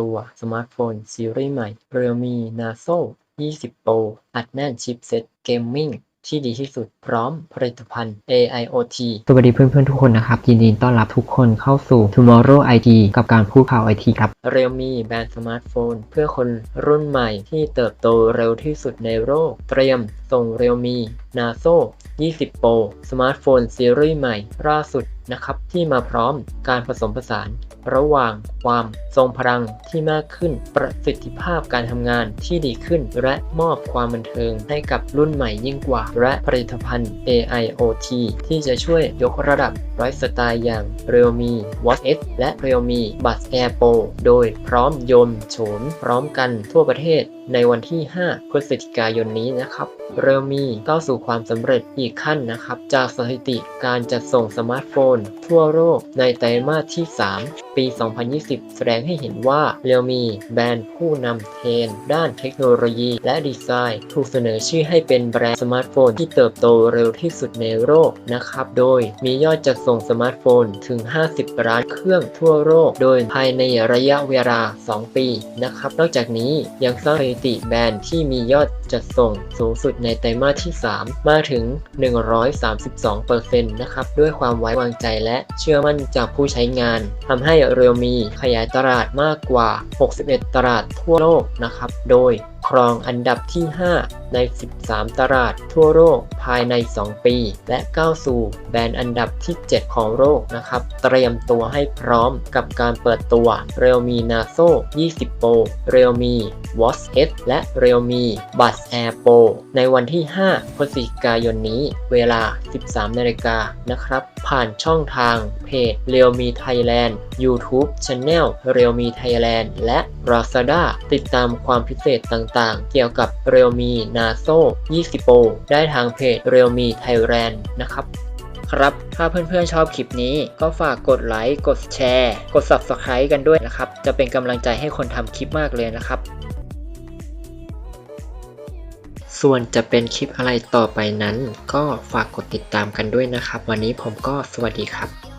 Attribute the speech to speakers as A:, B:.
A: ตัวสมาร์ทโฟนซีรีส์ใหม่ Realme Narzo 20 Pro อัดแน่นชิปเซ็ตเกมมิ่งที่ดีที่สุดพร้อมผลิตภัณฑ์ AIoT
B: สวัสดีเพื่อนๆทุกคนนะครับ ยินดีต้อนรับทุกคนเข้าสู่ Tomorrow IT กับการพูดข่าว IT ครับ
A: Realme แบรนด์สมาร์ทโฟน เพื่อคนรุ่นใหม่ที่เติบโตเร็วที่สุดในโลกเตรียมส่ง Realme Narzo 20 Pro สมาร์ทโฟนซีรีส์ใหม่ล่าสุดนะครับ ที่มาพร้อมการผสมผสาน ระหว่างความทรงพลังที่มากขึ้น ประสิทธิภาพการทำงานที่ดีขึ้น และมอบความบันเทิงให้กับรุ่นใหม่ยิ่งกว่า และผลิตภัณฑ์ AIoT ที่จะช่วยยกระดับไลฟ์สไตล์อย่าง Realme Watch S และ Realme Buds Air Pro โดยพร้อมยนต์โฉมพร้อมกันทั่วประเทศในวันที่ 5 พฤศจิกายนนี้นะครับ เริ่มมีก้าวสู่ความสำเร็จอีกขั้นนะครับ จากสถิติการจัดส่งสมาร์ทโฟน ทั่วโลกในไตรมาสที่ 3ปี 2020 แสดงให้เห็นว่า Realme แบรนด์ผู้นำเทรนด์ด้านเทคโนโลยีและดีไซน์ ถูกเสนอชื่อให้เป็นแบรนด์สมาร์ทโฟนที่เติบโตเร็วที่สุดในโลกนะครับ โดยมียอดจัดส่งสมาร์ทโฟนถึง 50 ล้านเครื่องทั่วโลก โดยภายในระยะเวลา 2 ปีนะครับ นอกจากนี้ยังสร้างสถิติแบรนด์ที่มียอดจัดส่งสูงสุดในไตรมาสที่ 3 มาถึง 132%นะครับ ด้วยความไว้วางใจและเชื่อมั่นจากผู้ใช้งานทำให้เรียวมีขยายตลาดมากกว่า 61 ตลาดทั่วโลกนะครับ โดย ครองอันดับที่ 5 ใน 13 ตลาดทั่วโลกภายใน 2 ปี และก้าวสู่แบรนด์อันดับที่ 7 ของโลกนะครับ เตรียมตัวให้พร้อมกับการเปิดตัว Realme Narzo 20 Pro Realme Watch S และ Realme Buds Air Pro ในวันที่ 5 พฤศจิกายนนี้ เวลา 13 นาฬิกานะครับ ผ่านช่องทางเพจ Realme Thailand YouTube Channel Realme Thailand และ Lazada ติดตามความพิเศษต่างๆ เกี่ยวกับ Realme Narzo 20 Pro ได้ทางเพจ Realme Thailand นะครับครับ ถ้าเพื่อนๆชอบคลิปนี้ก็ฝากกดไลค์ กดแชร์ กด Subscribe กันด้วยนะครับ จะเป็นกำลังใจให้คนทำคลิปมากเลยนะครับ ส่วนจะเป็นคลิปอะไรต่อไปนั้น ก็ฝากกดติดตามกันด้วยนะครับ วันนี้ผมก็สวัสดีครับ